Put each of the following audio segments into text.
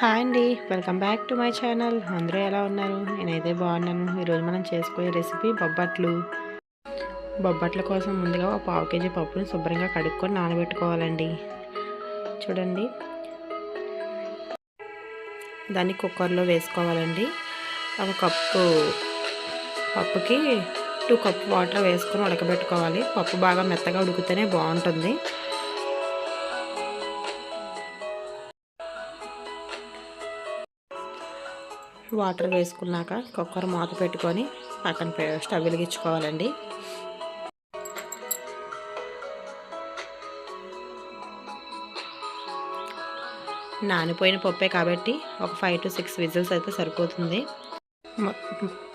Hi అండి. Welcome back to my channel. అందరూ ఎలా ఉన్నారు? నేనైతే బాగున్నాను. ఈరోజు మనం చేసుకునే రెసిపీ బొబ్బట్లు. బొబ్బట్ల కోసం ముందుగా ఒక పావు కేజీ పప్పుని శుభ్రంగా కడుక్కొని నానబెట్టుకోవాలండి. చూడండి. దాన్ని కుక్కర్లో వేసుకోవాలండి. ఒక కప్పు పప్పుకి టూ కప్ వాటర్ వేసుకొని ఉడకబెట్టుకోవాలి. పప్పు బాగా మెత్తగా ఉడికితేనే బాగుంటుంది. వాటర్ వేసుకున్నాక కుక్కర్ మూత పెట్టుకొని పక్కన స్టవ్ వెలిగించుకోవాలండి. నానిపోయిన పప్పే కాబట్టి ఒక ఫైవ్ టు సిక్స్ విజిల్స్ అయితే సరిపోతుంది.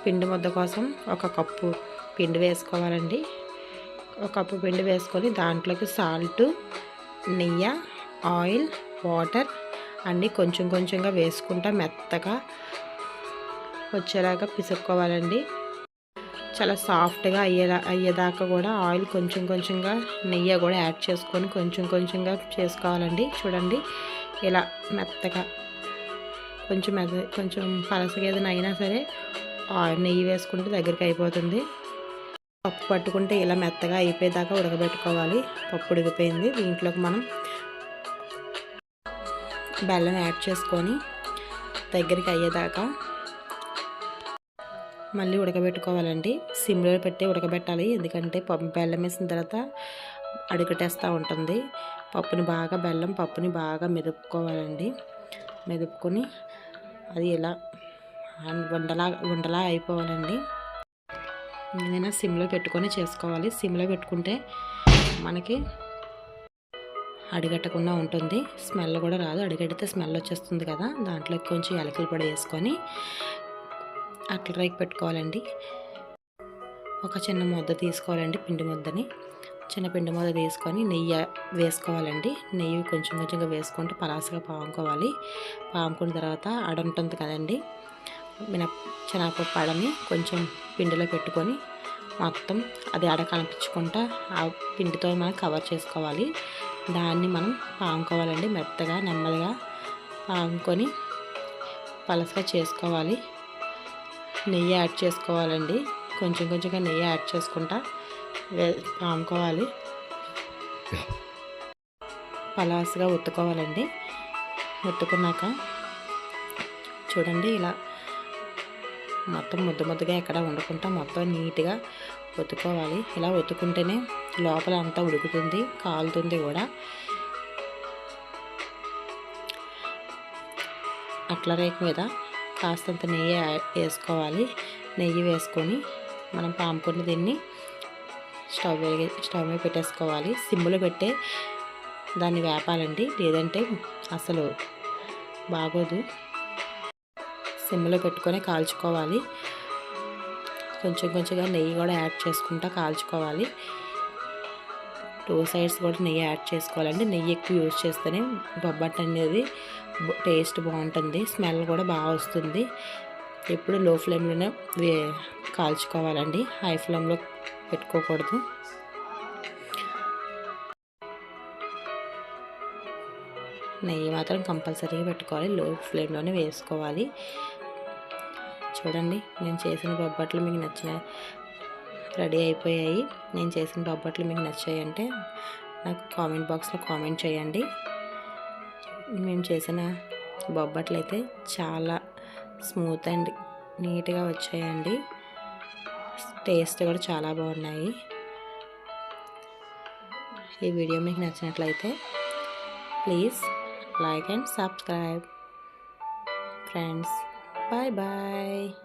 పిండి ముద్ద కోసం ఒక కప్పు పిండి వేసుకోవాలండి. ఒక కప్పు పిండి వేసుకొని దాంట్లోకి సాల్ట్ నెయ్యి ఆయిల్ వాటర్ అన్నీ కొంచెం కొంచెంగా వేసుకుంటా మెత్తగా వచ్చేలాగా పిసుక్కోవాలండి. చాలా సాఫ్ట్గా అయ్యేలా అయ్యేదాకా కూడా ఆయిల్ కొంచెం కొంచెంగా నెయ్యి కూడా యాడ్ చేసుకొని కొంచెం కొంచెంగా చేసుకోవాలండి. చూడండి ఇలా మెత్తగా కొంచెం మెద కొంచెం పలసగా ఏదైనా అయినా సరే నెయ్యి వేసుకుంటే దగ్గరికి అయిపోతుంది. పప్పు పట్టుకుంటే ఇలా మెత్తగా అయిపోయేదాకా ఉడకబెట్టుకోవాలి. పప్పు ఉడికిపోయింది. దీంట్లోకి మనం బెల్లం యాడ్ చేసుకొని దగ్గరికి అయ్యేదాకా మళ్ళీ ఉడకబెట్టుకోవాలండి. సిమ్లో పెట్టి ఉడకబెట్టాలి. ఎందుకంటే పప్పు బెల్లం వేసిన తర్వాత అడుగటేస్తూ ఉంటుంది. పప్పుని బాగా బెల్లం పప్పుని బాగా మెదుపుకోవాలండి. మెదుపుకొని అది ఇలా వండలా వండలా అయిపోవాలండి. ఏదైనా సిమ్లో పెట్టుకొని చేసుకోవాలి. సిమ్లో పెట్టుకుంటే మనకి అడిగట్టకుండా ఉంటుంది. స్మెల్ కూడా రాదు. అడిగడితే స్మెల్ వచ్చేస్తుంది కదా. దాంట్లో కొంచెం ఎలకలు పొడి వేసుకొని అట్ల రైకి పెట్టుకోవాలండి. ఒక చిన్న ముద్ద తీసుకోవాలండి పిండి ముద్దని. చిన్న పిండి ముద్ద తీసుకొని నెయ్యి వేసుకోవాలండి. నెయ్యి కొంచెం కొంచెంగా వేసుకుంటూ పలాసగా పాముకోవాలి. పాముకున్న తర్వాత అడ ఉంటుంది కదండి. మినప శనగపప్పు అడని కొంచెం పిండిలో పెట్టుకొని మొత్తం అది అడ కనిపించుకుంటా ఆ పిండితో మనం కవర్ చేసుకోవాలి. దాన్ని మనం పాముకోవాలండి మెత్తగా నెమ్మదిగా పాముకొని పలసగా చేసుకోవాలి. నెయ్యి యాడ్ చేసుకోవాలండి. కొంచెం కొంచెంగా నెయ్యి యాడ్ చేసుకుంటా. పాముకోవాలి. పలాసుగా ఒత్తుకోవాలండి ఒత్తుకున్నాక చూడండి ఇలా మొత్తం ముద్ద ముద్దగా ఎక్కడ వండుకుంటా మొత్తం నీట్గా ఒత్తుకోవాలి ఇలా ఒత్తుకుంటేనే లోపల అంతా ఉడుకుతుంది కాలుతుంది కూడా. అట్ల రేకు మీద కాస్తంత నెయ్యి వేసుకోవాలి. నెయ్యి వేసుకొని మనం పాముకొని దీన్ని స్టవ్ వెలిగి స్టవ్ మీద పెట్టేసుకోవాలి. సిమ్లో పెట్టే దాన్ని వేపాలండి. లేదంటే అసలు బాగోదు. సిమ్లో పెట్టుకొని కాల్చుకోవాలి. కొంచెం కొంచెంగా నెయ్యి కూడా యాడ్ చేసుకుంటా కాల్చుకోవాలి. టూ సైడ్స్ కూడా నెయ్యి యాడ్ చేసుకోవాలండి. నెయ్యి ఎక్కువ యూజ్ చేస్తేనే బొబ్బట్ అనేది టేస్ట్ బాగుంటుంది స్మెల్ కూడా బాగా వస్తుంది. ఎప్పుడు లో ఫ్లేమ్లోనే కాల్చుకోవాలండి. హై ఫ్లేమ్లో పెట్టుకోకూడదు. నెయ్యి మాత్రం కంపల్సరీగా పెట్టుకోవాలి. లో ఫ్లేమ్లోనే వేసుకోవాలి. చూడండి నేను చేసిన బొబ్బట్లు మీకు నచ్చిన రెడీ అయిపోయాయి. నేను చేసిన బొబ్బట్లు మీకు నచ్చాయి అంటే నాకు కామెంట్ బాక్స్లో కామెంట్ చేయండి. మేము చేసిన బొబ్బట్లు అయితే చాలా స్మూత్ అండ్ నీట్గా వచ్చాయండి. టేస్ట్ కూడా చాలా బాగున్నాయి. ఈ వీడియో మీకు నచ్చినట్లయితే please like and subscribe. Friends bye bye.